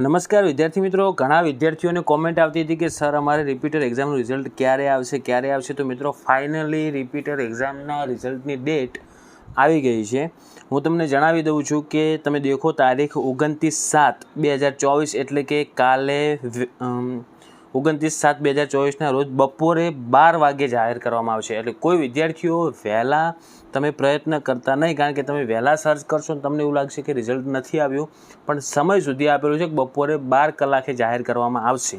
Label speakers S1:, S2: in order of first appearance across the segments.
S1: નમસ્કાર વિદ્યાર્થી મિત્રો. ઘણા વિદ્યાર્થીઓને કોમેન્ટ આવતી હતી કે, સર, અમારે રિપીટર એક્ઝામનું રિઝલ્ટ ક્યારે આવશે? ક્યારે આવશે? તો મિત્રો ફાઇનલી રિપીટર એક્ઝામના રિઝલ્ટની ડેટ આવી ગઈ છે. હું તમને જણાવી દઉં છું કે, તમે દેખો તારીખ ઓગણત્રીસ સાત, બે હજાર ચોવીસ, એટલે કે કાલે ઓગણત્રીસ સાત બે હજાર ચોવીસના રોજ બપોરે બાર વાગે જાહેર કરવામાં આવશે. એટલે કોઈ વિદ્યાર્થીઓ વહેલા તમે પ્રયત્ન કરતા નહીં, કારણ કે તમે વહેલા સર્ચ કરશો ને તમને એવું લાગશે કે રિઝલ્ટ નથી આવ્યું. પણ સમય સુધી આપેલું છે કે બપોરે બાર કલાકે જાહેર કરવામાં આવશે.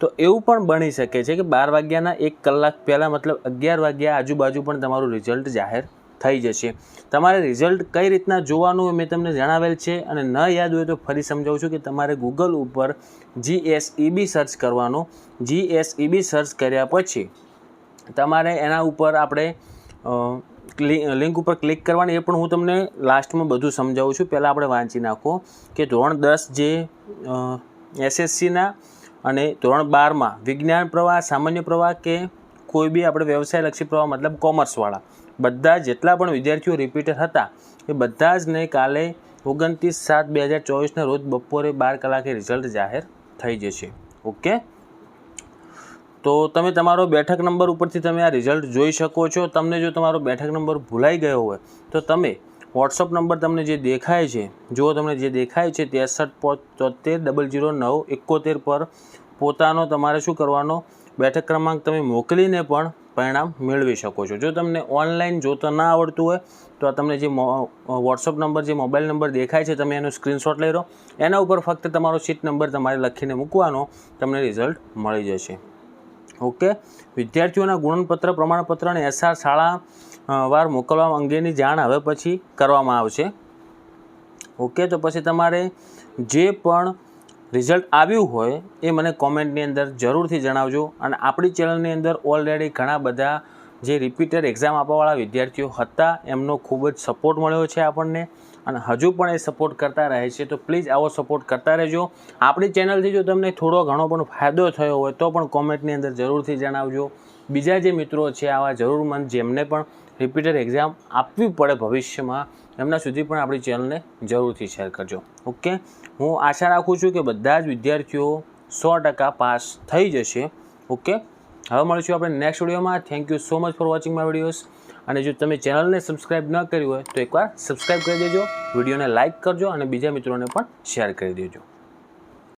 S1: તો એવું પણ બની શકે છે કે બાર વાગ્યાના એક કલાક પહેલાં, મતલબ અગિયાર વાગ્યા આજુબાજુ પણ તમારું રિઝલ્ટ જાહેર થઈ જશે. તમારે રિઝલ્ટ કઈ રીતના જોવાનું મેં તમને જણાવેલ છે અને ન યાદ હોય તો ફરી સમજાવું છું કે તમારે ગૂગલ ઉપર જીએસઈબી સર્ચ કરવાનું. જીએસઈબી સર્ચ કર્યા પછી તમારે એના ઉપર આપણે લિંક ઉપર ક્લિક કરવાની એ પણ હું તમને લાસ્ટમાં બધું સમજાવું છું. પહેલાં આપણે વાંચી નાખો કે ધોરણ દસ જે એસએસસીના અને ધોરણ બારમાં વિજ્ઞાન પ્રવાહ, સામાન્ય પ્રવાહ કે કોઈ બી આપણે વ્યવસાયલક્ષી પ્રવાહ, મતલબ કોમર્સવાળા બધા જેટલા પણ વિદ્યાર્થીઓ રિપીટર હતા, એ બધા જ ને કાલે ઓગણત્રીસ સાત બે હજાર ચોવીસના રોજ બપોરે બાર કલાકે રિઝલ્ટ જાહેર થઈ જશે. ઓકે તો તમે તમારો બેઠક નંબર ઉપરથી તમે આ રિઝલ્ટ જોઈ શકો છો. તમને જો તમારો બેઠક નંબર ભૂલાઈ ગયો હોય, તો તમે વોટ્સઅપ નંબર તમને જે દેખાય છે જો તમને જે દેખાય છે, ત્રેસઠ તોતેર ડબલ જીરો નવ, એકોતેર પર પોતાનો તમારે શું કરવાનો? બેઠક ક્રમાંક તમે મોકલીને પણ પરિણામ મેળવી શકો છો. જો તમને ઓનલાઈન જોતા ના આવડતું હોય, તો આ તમને જે વોટ્સઅપ નંબર, જે મોબાઈલ નંબર દેખાય છે, તમે એનો સ્ક્રીનશોટ લઈ લો. એના ઉપર ફક્ત તમારો સીટ નંબર તમારે લખીને મૂકવાનો, તમને રિઝલ્ટ મળી જશે. ઓકે? વિદ્યાર્થીઓના ગુણનપત્ર, પ્રમાણપત્ર અને એસઆર શાળા વાર મોકલવા અંગેની જાણ હવે પછી કરવામાં આવશે. ઓકે? તો પછી તમારે જે પણ રિઝલ્ટ આવ્યું હોય એ મને કોમેન્ટની અંદર જરૂરથી જણાવજો. અને આપણી ચેનલની અંદર ઓલરેડી ઘણા બધા જે રિપીટર એક્ઝામ આપવાવાળા વિદ્યાર્થીઓ હતા, એમનો ખૂબ જ સપોર્ટ મળ્યો છે આપણને અને હજુ પણ એ સપોર્ટ કરતા રહે છે. તો પ્લીઝ આવો સપોર્ટ કરતા રહેજો. આપણી ચેનલથી જો તમને થોડો ઘણો પણ ફાયદો થયો હોય, તો પણ કોમેન્ટની અંદર જરૂરથી જણાવજો. બીજા જે મિત્રો છે, આવા જરૂરમંદ જેમને પણ રિપીટર એક્ઝામ આપવી પડે ભવિષ્યમાં, એમના સુધી પણ આપણી ચેનલને જરૂરથી શેર કરજો. ઓકે હું આશા રાખું છું કે બધા જ વિદ્યાર્થીઓ સો ટકા પાસ થઈ જશે. ઓકે હવે મળીશું આપણે નેક્સ્ટ વિડીયોમાં. Thank you so much for watching my videos અને જો તમે ચેનલને સબસ્ક્રાઈબ ન કરી હોય, તો એકવાર સબસ્ક્રાઈબ કરી દેજો, વિડીયોને લાઇક કરજો અને બીજા મિત્રોને પણ શેર કરી દેજો.